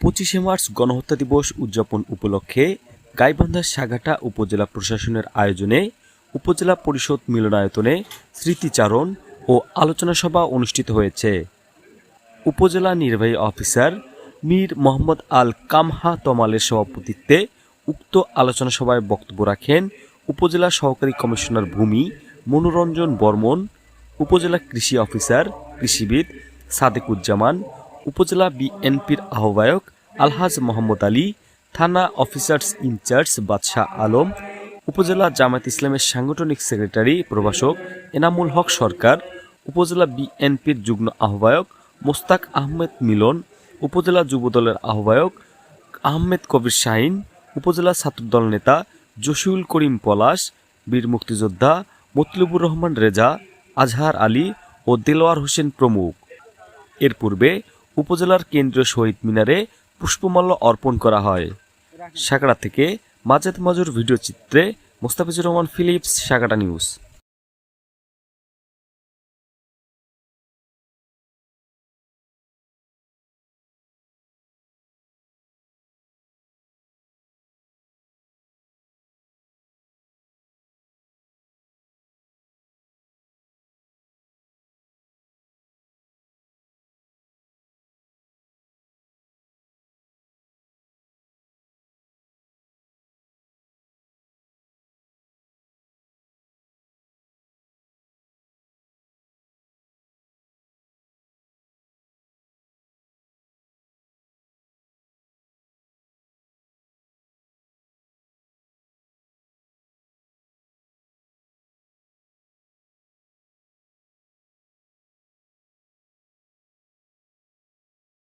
পঁচিশে মার্চ গণহত্যা দিবস উদযাপন উপলক্ষে গাইবান্ধা সাগাটা উপজেলা প্রশাসনের আয়োজনে উপজেলা পরিষদ মিলনায়তনে স্মৃতিচারণ ও আলোচনা সভা অনুষ্ঠিত হয়েছে। উপজেলা নির্বাহী অফিসার মীর মোহাম্মদ আল কামহা তমালের সভাপতিত্বে উক্ত আলোচনা সভায় বক্তব্য রাখেন উপজেলা সহকারী কমিশনার ভূমি মনোরঞ্জন বর্মন, উপজেলা কৃষি অফিসার কৃষিবিদ সাদেকুজ্জামান উপজেলা বিএনপির আহ্বায়ক আলহাজ মোহাম্মদ আলী, থানা অফিসার্স ইনচার্জ বাদশাহ আলম, উপজেলা জামায়াত ইসলামের সাংগঠনিক সেক্রেটারি প্রভাষক এনামুল হক সরকার, উপজেলা বিএনপির যুগ্ম আহ্বায়ক মোস্তাক আহমেদ মিলন, উপজেলা যুবদলের আহ্বায়ক আহমেদ কবির শাহিন, উপজেলা ছাত্রদল নেতা জসিউল করিম পলাশ, বীর মুক্তিযোদ্ধা মতলুবুর রহমান রেজা, আজহার আলী ও দেলোয়ার হোসেন প্রমুখ। এর পূর্বে উপজেলার কেন্দ্রীয় শহীদ মিনারে পুষ্পমাল্য অর্পণ করা হয়। সাঁকড়া থেকে মাজেদ মাজুর ভিডিও চিত্রে মোস্তাফিজুর রহমান ফিলিপস, সাঁকড়া নিউজ।